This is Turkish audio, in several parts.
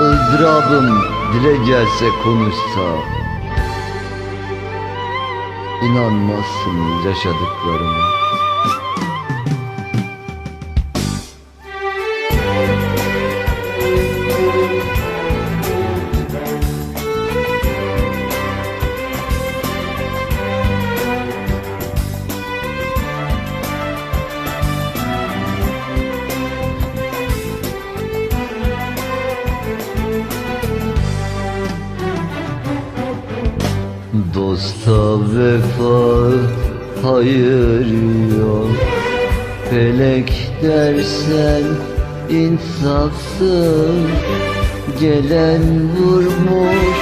ızdırabım dile gelse konuşsa İnanmazsın yaşadıklarıma Dosta vefa hayır yok. Felek dersen insafsız Gelen vurmuş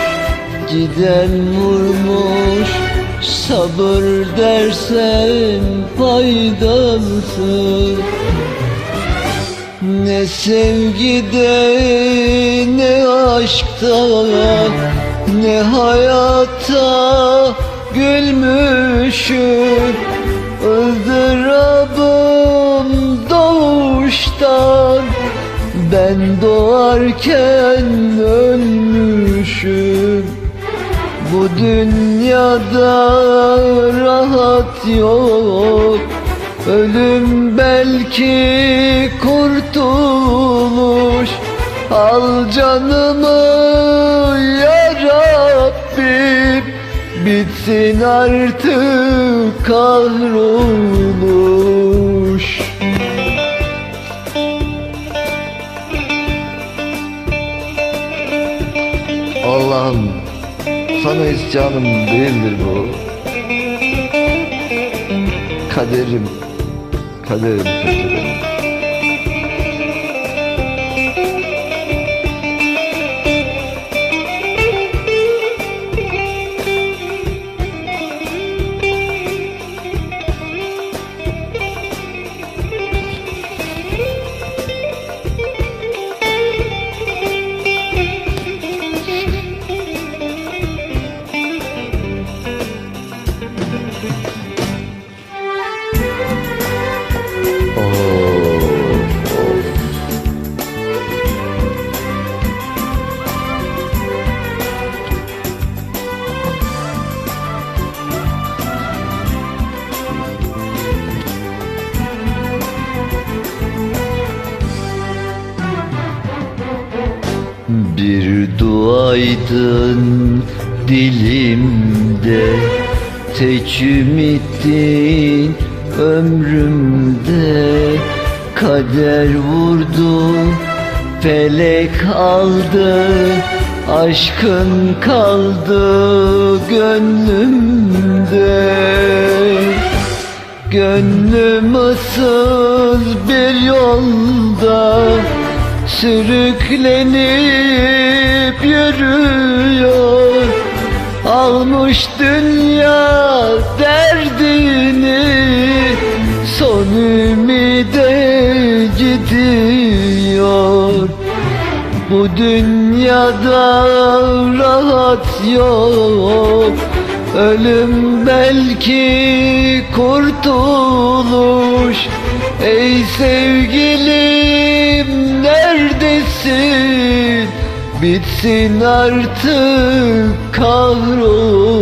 giden vurmuş. Sabır dersen faydansız ne sevgide ne aşkta ne hayatta gülmüşüm. Izdırabım doğuştan. Ben doğarken ölmüşüm. Bu dünyada rahat yok. Ölüm belki kurtuluş Al canımı Bitsin artık kahroluş Allah'ım sana isyanım değildir bu. Kaderim Kaderim kötü Bir duaydın dilimde Tek ümitin ömrümde. Kader vurdu felek aldı Aşkın kaldı gönlümde. Gönlüm ıssız bir yolda Sürüklenip yürüyor. Almış dünya derdini Son ümide gidiyor. Bu dünyada rahat yok. Ölüm belki kurtuluş. Ey sevgilim neredesin Bitsin artık kahroluş